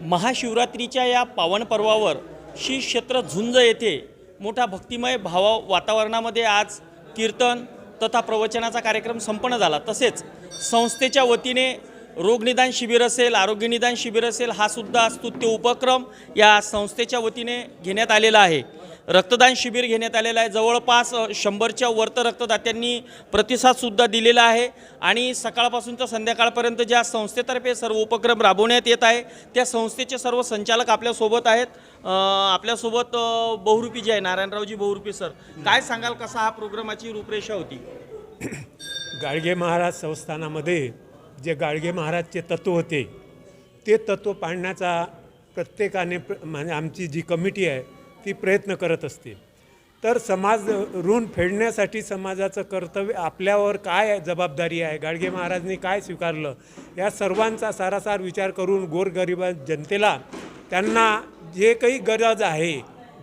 महाशिवरात्रीच्या या पावन पर्वावर श्री क्षेत्र झुंज येथे मोठा भक्तिमय भावा वातावरणामध्ये आज कीर्तन तथा प्रवचनाचा कार्यक्रम संपन्न झाला. तसेच संस्थेच्या वतीने रोगनिदान शिबिर असेल आरोग्य निदान शिबिर असेल हा सुद्धा स्तुत्य उपक्रम या संस्थेच्या वतीने घेण्यात आलेला आहे. रक्तदान शिबिर घेण्यात आलेलं आहे. जवळपास शंभरच्या वर्त रक्तदात्यांनी प्रतिसादसुद्धा दिलेला आहे. आणि सकाळपासून तर संध्याकाळपर्यंत ज्या संस्थेतर्फे सर्व उपक्रम राबवण्यात येत आहे त्या संस्थेचे सर्व संचालक आपल्यासोबत आहेत. आपल्यासोबत बहुरूपी जे आहे नारायणरावजी बहुरूपी सर काय सांगाल कसा हा प्रोग्रामाची रूपरेषा होती? गाडगे महाराज संस्थानामध्ये जे गाडगे महाराजचे तत्व होते ते तत्व पाळण्याचा प्रत्येकाने प्र- म्हणजे आमची जी कमिटी आहे ती प्रयत्न करत असते तर समाज ऋण फेडण्यासाठी समाजाचं कर्तव्य आपल्यावर काय जबाबदारी आहे? गाडगे महाराजांनी काय स्वीकारलं? या सर्वांचा सारासार विचार करून गोरगरिबा जनतेला त्यांना जे काही गरज आहे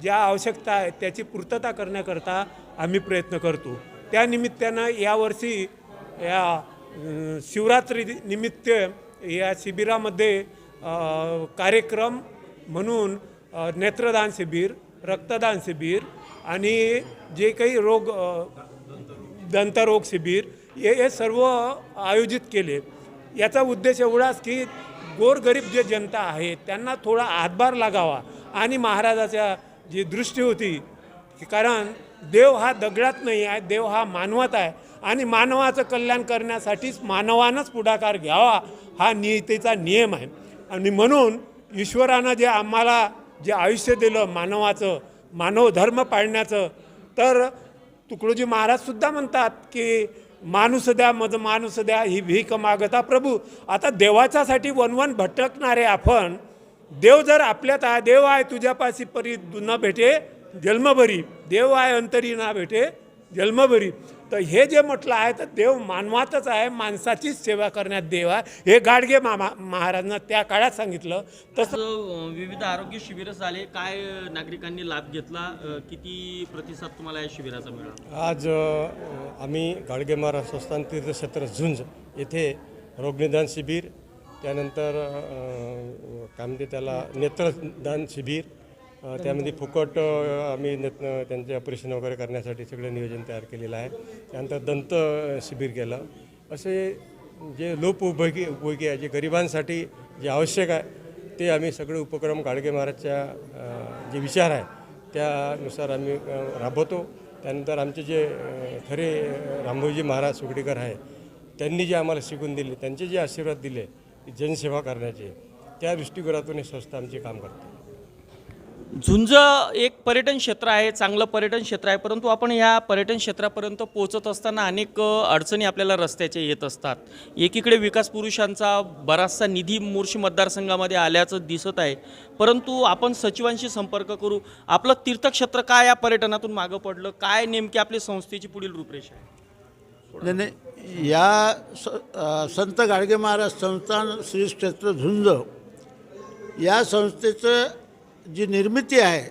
ज्या आवश्यकता आहे त्याची पूर्तता करण्याकरता आम्ही प्रयत्न करतो. त्या निमित्तानं यावर्षी या शिवरात्री निमित्त या शिबिरामध्ये कार्यक्रम म्हणून नेत्रदान शिबिर रक्तदान शिबिर आणि जे काही रोग दंतरोग शिबिर हे हे सर्व आयोजित केले. याचा उद्देश एवढाच की गोरगरीब जे जनता आहे त्यांना थोडा हातभार लागावा आणि महाराजाच्या जी दृष्टी होती कारण देव हा दगडात नाही आहे देव हा मानवात आहे आणि मानवाचं कल्याण करण्यासाठीच मानवानंच पुढाकार घ्यावा हा नियतेचा नियम आहे. आणि म्हणून ईश्वरानं जे आम्हाला जे आयुष्य दिलं मानवाचं मानव धर्म पाळण्याचं तर तुकडोजी महाराजसुद्धा म्हणतात की माणूस द्या मज माणूस द्या ही भीक मागता प्रभू. आता देवाच्यासाठी वनवन भटकणारे आपण देव जर आपल्यात आहे देव आहे तुझ्यापाशी परी न भेटे जन्मभरी देव आहे अंतरी ना भेटे जन्मभरी. तर हे जे म्हटलं आहे तर देव मानवातच आहे माणसाचीच सेवा करण्यात देव आहे. हे गाडगे मामा महाराजांना त्या काळात सांगितलं. तसं विविध आरोग्य शिबिर झाले. काय नागरिकांनी लाभ घेतला? किती प्रतिसाद तुम्हाला या शिबिराचा मिळाला? आज आम्ही गाडगे महाराज संस्थान तीर्थक्षेत्र झुंज येथे रोगनिदान शिबिर त्यानंतर काय म्हणते त्याला नेत्रदान शिबिर त्यामध्ये फुकट आम्ही त्यांचे ऑपरेशन वगैरे करण्यासाठी सगळं नियोजन तयार केलेलं आहे. त्यानंतर दंत शिबिर केलं. असे जे लोप उपयोगी उपयोगी आहे जे गरिबांसाठी जे आवश्यक आहे ते आम्ही सगळे उपक्रम गाडगे महाराजच्या जे विचार आहे त्यानुसार आम्ही राबवतो. त्यानंतर आमचे जे खरे रामभाऊजी महाराज सुगडीकर आहे त्यांनी जे आम्हाला शिकून दिले त्यांचे जे आशीर्वाद दिले जनसेवा करण्याचे त्या दृष्टिकोनातून ही संस्था आमचे काम करते. झुंज एक पर्यटन क्षेत्र आहे चांगलं पर्यटन क्षेत्र आहे परंतु आपण ह्या पर्यटन क्षेत्रापर्यंत पोहोचत असताना अनेक अडचणी आपल्याला रस्त्याच्या येत असतात. एकीकडे विकास पुरुषांचा बराचसा निधी मोर्शी मतदारसंघामध्ये आल्याचं दिसत आहे. परंतु आपण सचिवांशी संपर्क करू. आपलं तीर्थक्षेत्र काय या पर्यटनातून मागं पडलं? काय नेमकी आपली संस्थेची पुढील रूपरेषा आहे? नाही या स संत गाडगे महाराज संस्थान श्री क्षेत्र झुंज या संस्थेचं जी निर्मिती आहे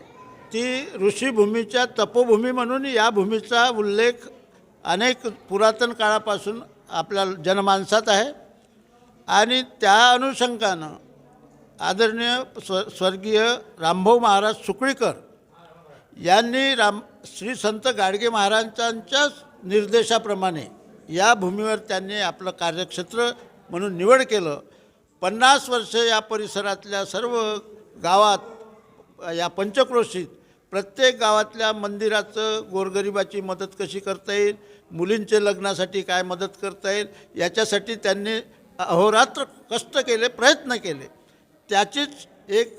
ती ऋषीभूमीच्या तपोभूमी म्हणून या भूमीचा उल्लेख अनेक पुरातन काळापासून आपल्या जनमानसात आहे. आणि त्या अनुषंगानं आदरणीय स्व स्वर्गीय रामभाऊ महाराज सुकळीकर यांनी राम श्री संत गाडगे महाराजांच्याच निर्देशाप्रमाणे या भूमीवर त्यांनी आपलं कार्यक्षेत्र म्हणून निवड केलं. पन्नास वर्ष या परिसरातल्या सर्व गावात या पंचक्रोशीत प्रत्येक गावातल्या मंदिराचं गोरगरिबाची मदत कशी करता येईल? मुलींचे लग्नासाठी काय मदत करता येईल? याच्यासाठी त्यांनी अहोरात्र कष्ट केले प्रयत्न केले. त्याचीच एक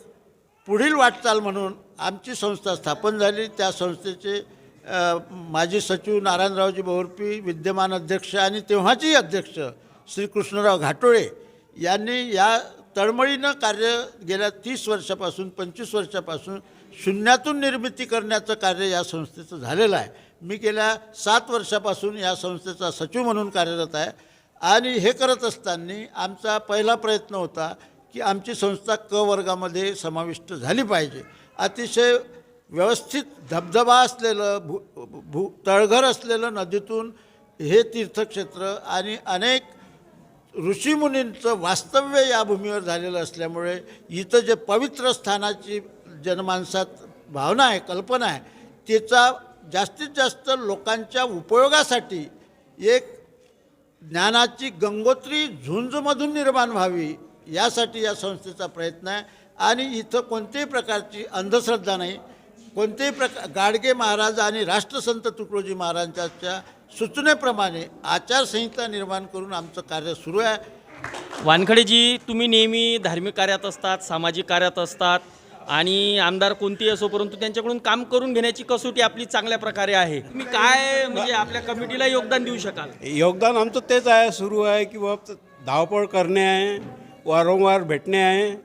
पुढील वाटचाल म्हणून आमची संस्था स्थापन झाली. त्या संस्थेचे माजी सचिव नारायणरावजी बोरपी विद्यमान अध्यक्ष आणि तेव्हाची अध्यक्ष श्री कृष्णराव घाटोळे यांनी या तळमळीनं कार्य गेल्या तीस वर्षापासून पंचवीस वर्षापासून शून्यातून निर्मिती करण्याचं कार्य या संस्थेचं झालेलं आहे. मी गेल्या सात वर्षापासून या संस्थेचा सचिव म्हणून कार्यरत आहे आणि हे करत असताना आमचा पहिला प्रयत्न होता की आमची संस्था क वर्गामध्ये समाविष्ट झाली पाहिजे. अतिशय व्यवस्थित धबधबा असलेलं भू भू तळघर असलेलं नदीतून हे तीर्थक्षेत्र आणि अनेक ऋषीमुनींचं वास्तव्य या भूमीवर झालेलं असल्यामुळे इथं जे पवित्र स्थानाची जनमानसात भावना आहे कल्पना आहे तिचा जास्तीत जास्त लोकांच्या उपयोगासाठी एक ज्ञानाची गंगोत्री झुंजमधून निर्माण व्हावी यासाठी या संस्थेचा प्रयत्न आहे. आणि इथं कोणत्याही प्रकारची अंधश्रद्धा नाही. कोणत्याही प्रकार गाडगे महाराज आणि राष्ट्रसंत तुकडोजी महाराजांच्या सूचनेप्रमाणे आचारसंहिता निर्माण करून आमचं कार्य सुरू आहे. वानखडेजी तुम्ही नेहमी धार्मिक कार्यात असतात सामाजिक कार्यात असतात आणि आमदार कोणतीही असो परंतु त्यांच्याकडून काम करून घेण्याची कसोटी आपली चांगल्या प्रकारे आहे. तुम्ही काय म्हणजे आपल्या कमिटीला योगदान देऊ शकाल? योगदान आमचं तेच आहे सुरू आहे की बाबा धावपळ करणे आहे वारंवार भेटणे आहे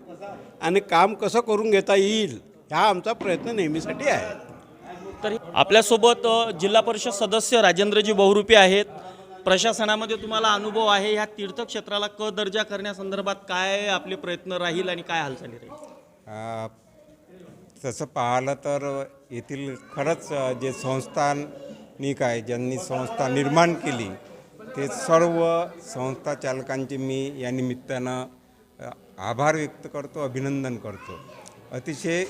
आणि काम कसं करून घेता येईल हा आमचा प्रयत्न नेहमीसाठी आहे. तर आपल्यासोबत जिल्हा परिषद सदस्य राजेंद्रजी बहुरूपी आहेत. प्रशासनामध्ये तुम्हाला अनुभव आहे ह्या तीर्थक्षेत्राला क दर्जा करण्यासंदर्भात काय आपले प्रयत्न राहील आणि काय हालचाली राहील? तसं पाहिलं तर येथील खरंच जे संस्थानिक आहे ज्यांनी संस्था निर्माण केली ते सर्व संस्था चालकांचे मी या निमित्तानं आभार व्यक्त करतो अभिनंदन करतो. अतिशय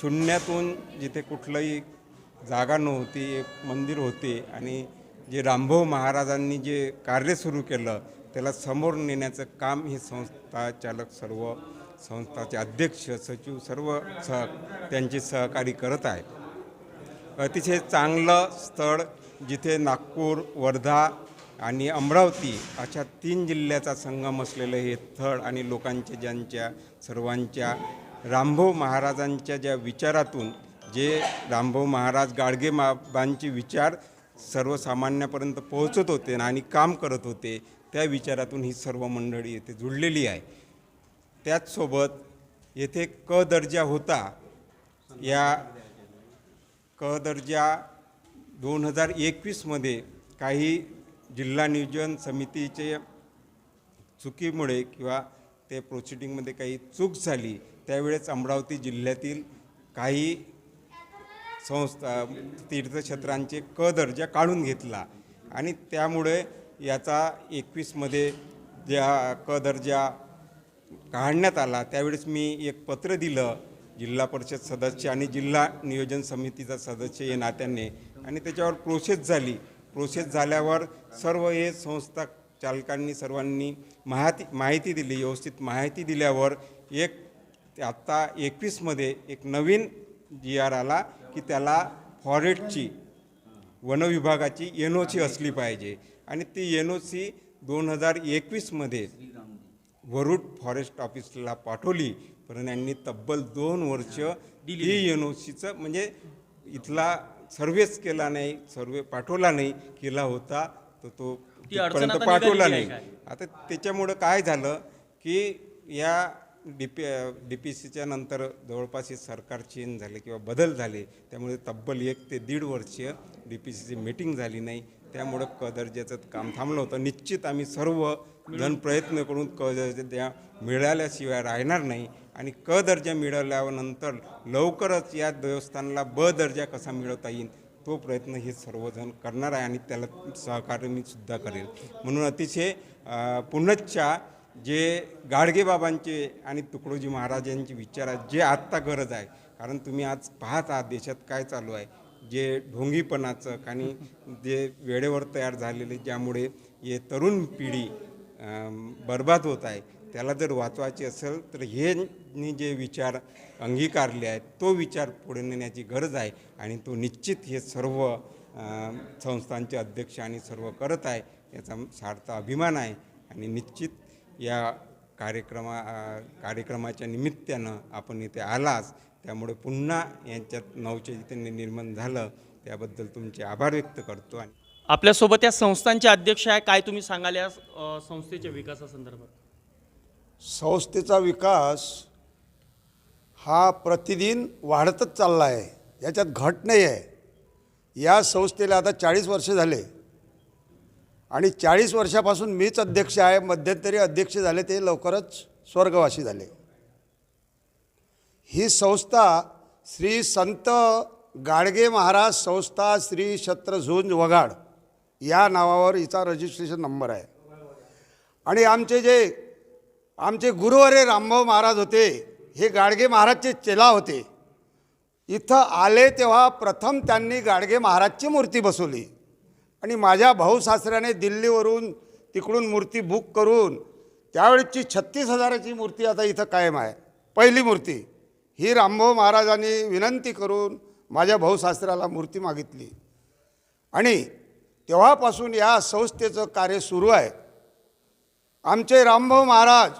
शून्यातून जिथे कुठलंही जागा नव्हती एक मंदिर होते आणि जे रामभाऊ महाराजांनी जे कार्य सुरू केलं त्याला समोर नेण्याचं काम हे संस्था चालक सर्व संस्थाचे अध्यक्ष सचिव सर्व सह त्यांचे सहकारी करत आहे अतिशय चांगलं स्थळ जिथे नागपूर वर्धा आणि अमरावती अशा तीन जिल्ह्याचा संगम असलेलं हे स्थळ आणि लोकांच्या ज्यांच्या सर्वांच्या रामभाऊ महाराजांच्या ज्या विचारातून जे रामभाऊ महाराज गाडगे बाबांचे विचार सर्वसामान्यापर्यंत पोहोचत होते आणि काम करत होते त्या विचारातून ही सर्व मंडळी येथे जुळलेली आहे. त्याचसोबत येथे क दर्जा होता या क दर्जा दोन हजार एकवीसमध्ये काही जिल्हा नियोजन समितीचे चुकीमुळे किंवा ते प्रोसिडिंगमध्ये काही चूक झाली त्यावेळेस अमरावती जिल्ह्यातील काही संस्था तीर्थक्षेत्रांचे क दर्जा काढून घेतला. आणि त्यामुळे याचा एकवीसमध्ये ज्या क दर्जा काढण्यात आला त्यावेळेस मी एक पत्र दिलं जिल्हा परिषद सदस्य आणि जिल्हा नियोजन समितीचा सदस्य या नात्याने. आणि त्याच्यावर प्रोसेस झाली. प्रोसेस झाल्यावर सर्व हे संस्था चालकांनी सर्वांनी माहिती माहिती दिली व्यवस्थित माहिती दिल्यावर एक आत्ता एकवीसमध्ये एक नवीन जी आर आला. की त्याला फॉरेस्टची वनविभागाची एन ओ सी असली पाहिजे. आणि ती एन ओ सी दोन हजार एकवीसमध्ये वरुड फॉरेस्ट ऑफिसला पाठवली. पण यांनी तब्बल दोन वर्ष ही एन ओ सीचं म्हणजे इथला सर्वेच केला नाही सर्वे पाठवला नाही केला होता तर तो तिथपर्यंत पाठवला नाही. आता त्याच्यामुळं काय झालं की या डी पी डी पी सीच्या नंतर जवळपास हे सरकार चेंज झाले किंवा बदल झाले त्यामुळे तब्बल एक ते दीड वर्ष डी पी सीची मीटिंग झाली नाही. त्यामुळं क दर्जाचं काम थांबलं होतं. निश्चित आम्ही सर्व जण प्रयत्न करून क दर्जा त्या मिळाल्याशिवाय राहणार नाही. आणि क दर्जा मिळाल्यानंतर लवकरच या देवस्थानला ब दर्जा कसा मिळवता येईल तो प्रयत्न हे सर्वजण करणार आहे आणि त्याला सहकार्य मी सुद्धा करेल. म्हणून अतिशय पुनश्चा जे गाडगेबाबांचे आणि तुकडोजी महाराजांचे विचार आहेत जे आत्ता गरज आहे. कारण तुम्ही आज पाहत आहात देशात काय चालू आहे. जे ढोंगीपणाचं आणि जे वेळेवर तयार झालेले ज्यामुळे हे तरुण पिढी बर्बाद होत आहे त्याला जर वाचवायचे असेल तर हे जे विचार अंगीकारले आहेत तो विचार पुढे नेण्याची गरज आहे. आणि तो निश्चित हे सर्व संस्थांचे अध्यक्ष आणि सर्व करत आहे याचा सार्थ अभिमान आहे. आणि निश्चित या कार्यक्रमा कार्यक्रमाच्या निमित्तानं आपण इथे आलाच. त्यामुळे पुन्हा यांच्यात नवचैतन्य निर्माण झालं त्याबद्दल तुमचे आभार व्यक्त करतो आणि आपल्यासोबत या संस्थांचे अध्यक्ष आहे. काय तुम्ही सांगाल या संस्थेच्या विकासासंदर्भात संस्थेचा विकास हा प्रतिदिन वाढतच चालला आहे याच्यात घट नाही आहे या संस्थेला आता चाळीस वर्ष झाले. आणि चाळीस वर्षापासून मीच अध्यक्ष आहे मध्यंतरी अध्यक्ष झाले ते लवकरच स्वर्गवासी झाले. ही संस्था श्री संत गाडगे महाराज संस्था श्री शत्रझुंज वगाड या नावावर हिचा रजिस्ट्रेशन नंबर आहे. आणि आमचे जे आमचे गुरुवरे रामभाऊ महाराज होते हे गाडगे महाराजचे चेला होते. इथं आले तेव्हा प्रथम त्यांनी गाडगे महाराजची मूर्ती बसवली. आणि माझ्या भाऊसासऱ्याने दिल्लीवरून तिकडून मूर्ती बुक करून त्यावेळेची छत्तीस हजाराची मूर्ती आता इथं कायम आहे. पहिली मूर्ती. ही रामभाऊ महाराजांनी विनंती करून माझ्या भाऊसासऱ्याला मूर्ती मागितली. आणि तेव्हापासून या संस्थेचं कार्य सुरू आहे. आमचे रामभाऊ महाराज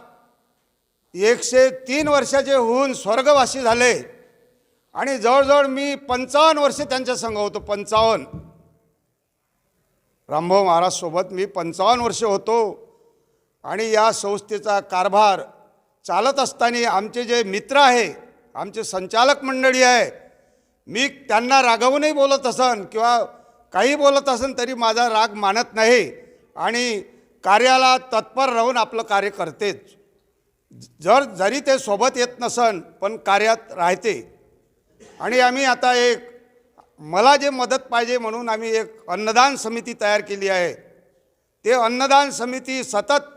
एकशे तीन वर्षाचे होऊन स्वर्गवासी झाले. आणि जवळजवळ मी पंचावन्न वर्ष त्यांच्या संघ होतो पंचावन्न. रामभाऊ महाराजसोबत मी पंचावन्न वर्ष होतो आणि या संस्थेचा कारभार चालत असताना आमचे जे मित्र आहे आमचे संचालक मंडळी आहे मी त्यांना रागवूनही बोलत असन किंवा काही बोलत असन तरी माझा राग मानत नाही आणि कार्याला तत्पर राहून आपलं कार्य करतेच. जर जरी ते सोबत येत नसन पण कार्यात राहते. आणि आम्ही आता एक मला जे मदत पाहिजे म्हणून आम्ही एक अन्नदान समिती तयार केली आहे. ते अन्नदान समिती सतत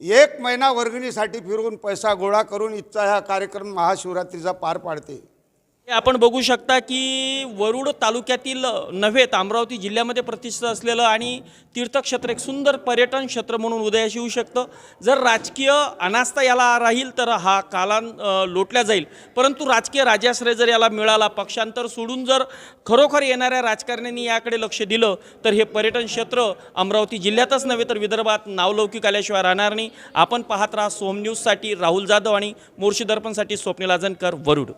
एक महिना वर्गणीसाठी फिरून पैसा गोळा करून इथचा हा कार्यक्रम महाशिवरात्रीचा पार पाडते. आपण बघू शकता की वरुड तालुक्यातील नव्हे तर अमरावती जिल्ह्यामध्ये प्रतिष्ठित असलेलं आणि तीर्थक्षेत्र एक सुंदर पर्यटन क्षेत्र म्हणून उदयास येऊ शकतं. जर राजकीय अनास्था याला राहील तर हा कालां लोटला लोटल्या जाईल. परंतु राजकीय राजाश्रय जर याला मिळाला पक्षांतर सोडून जर खरोखर येणाऱ्या राजकारण्यांनी याकडे लक्ष दिलं तर हे पर्यटन क्षेत्र अमरावती जिल्ह्यातच नव्हे तर विदर्भात नावलौकिक आल्याशिवाय राहणार नाही. आपण पाहत राहा सोम न्यूजसाठी राहुल जाधव आणि मोर्शी दर्पणसाठी स्वप्नील आजनकर वरुड.